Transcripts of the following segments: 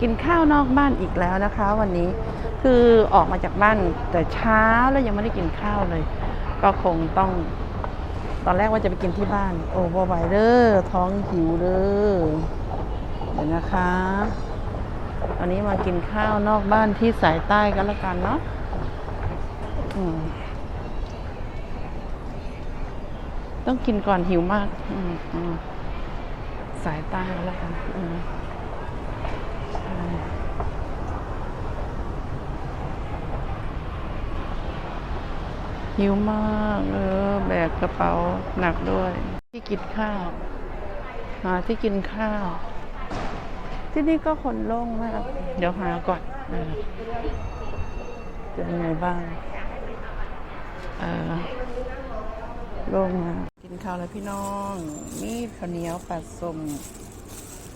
กินข้าวนอกบ้านอีกแล้วนะคะ วันนี้คือออกมาจากบ้านแต่เช้าแล้วยังไม่ได้กินข้าวเลย ก็คงต้อง ตอนแรกว่าจะไปกินที่บ้าน โอ้บไหวเด้อท้องหิวเด้อเดี๋ยวนะคะวันนี้มากินข้าวนอกบ้านที่สายใต้กันแล้วกันเนาะต้องกินก่อนหิวมากมมสายใต้กันแล้วกันอืมใช่ หิวมาก เออ แบกกระเป๋าหนักด้วย ที่กินข้าว หาที่กินข้าว ที่นี่ก็คนโล่งมาก เดี๋ยวหาก่อนเออจะเป็นไงบ้างเออโล่งมากกินข้าวแล้วพี่น้องมีข้าวเหนียวปัดสม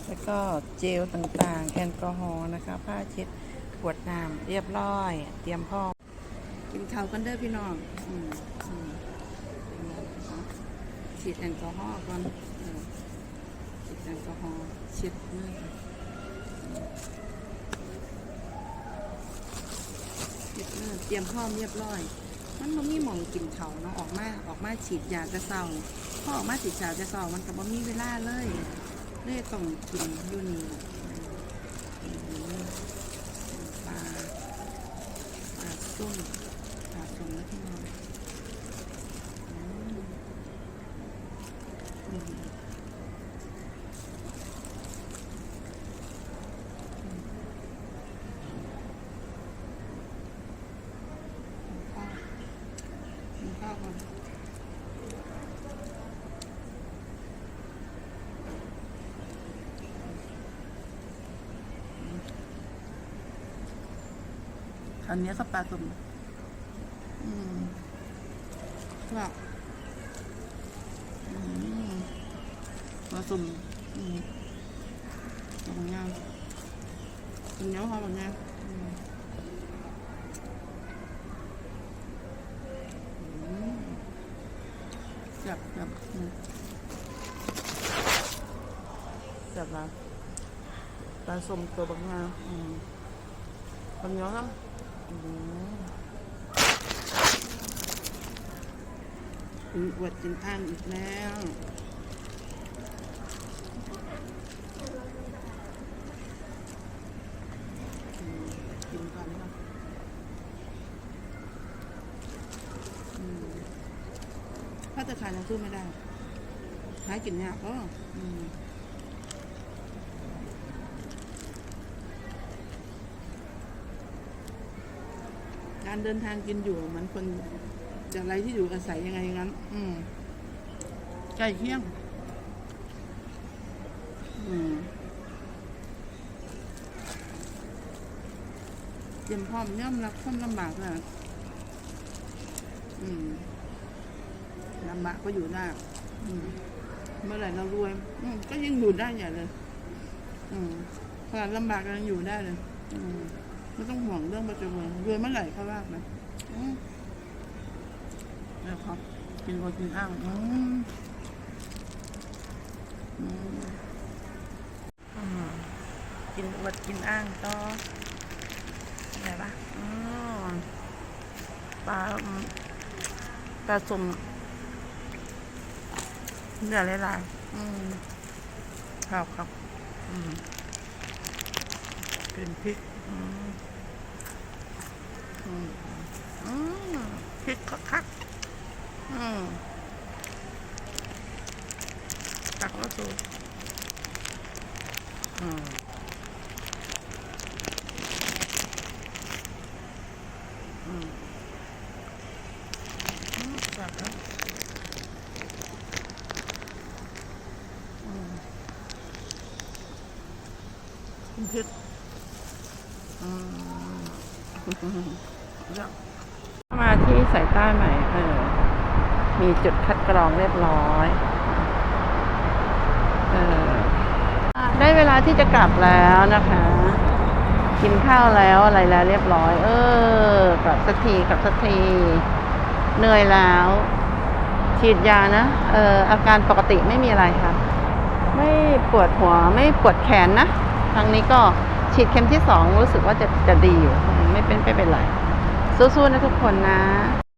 แล้วก็เจลต่างๆ แอลกอฮอล์นะคะ ผ้าเช็ดขวดน้ำเรียบร้อย เตรียมพร้อม กินข้าวกันเด้อพี่น้องอืมอืมฉีดแอลกอฮอล์ก่อนเออฉีดแอลกอฮอล์เช็ดมือเช็ดมือเตรียมพร้อมเรียบร้อยมันบ่มีหมองกินเขาเนาะออกมาออกมาฉีดยาจะเศร้าพอออกมาฉีดยาจะเศร้ามันก็บ่มีเวลาเลยเลยต้องกินอยู่นี่ปลาปลาส้มปลาส้มแล้วพี่น้องอืมอืมข้าวกินข้าวก่อน อันนี้ก็ปลาตุ่มอืมว่าอืมปลาตุ่มอืมบางย่างเนเนื้อหอมบางอย่างอืมอืมจับจับอืมจับมาปลาส้มตัวบางอย่างอืมคนเยอะครับ อืออวดกินอ่างอีกแล้วกินก่อนนะอืมถ้าจะขายยังสู้ไม่ได้หากินยากก็อืม การเดินทางกินอยู่เหมันคนจะไรที่อยู่อาศัยยังไงงั้น อืมใกล้เคียง อืมเตรียมพร้อมย่อมรับความลำบากนะอืมลำบากก็อยู่ได้อืมเมื่อไหร่เรารวย อืมก็ยังอยู่ได้อย่าเลย อืมขนาดลำบากก็ยังอยู่ได้เลย อืม ไม่ต้องห่วงเรื่องปัจจุบันรวยเมื่อไหร่เขาว่านะอืมนะครับกินคนกินอ้างอืมอืมกินอวดกินอ้างต่ออะไรปะปลาปลาสมเนื้อหลายๆอืมครับครับ อืมเป็นพริก พริกคักๆอืมตักแล้วสูอืมอืมอืมตักแล้วอืมเป็นพริกอื มาที่สายใต้ใหม่เออ มีจุดคัดกรองเรียบร้อยเออได้เวลาที่จะกลับแล้วนะคะ กินข้าวแล้วอะไรแล้วเรียบร้อย เออกลับสักทีกลับสักทีเหนื่อยแล้ว ฉีดยานะเอออาการปกติไม่มีอะไรค่ะ ไม่ปวดหัวไม่ปวดแขนนะครั้งนี้ก็ ฉีดเข็มที่สองรู้สึกว่าจะจะดีอยู่ ไม่เป็นไม่เป็นไรสู้ๆนะทุกคนนะ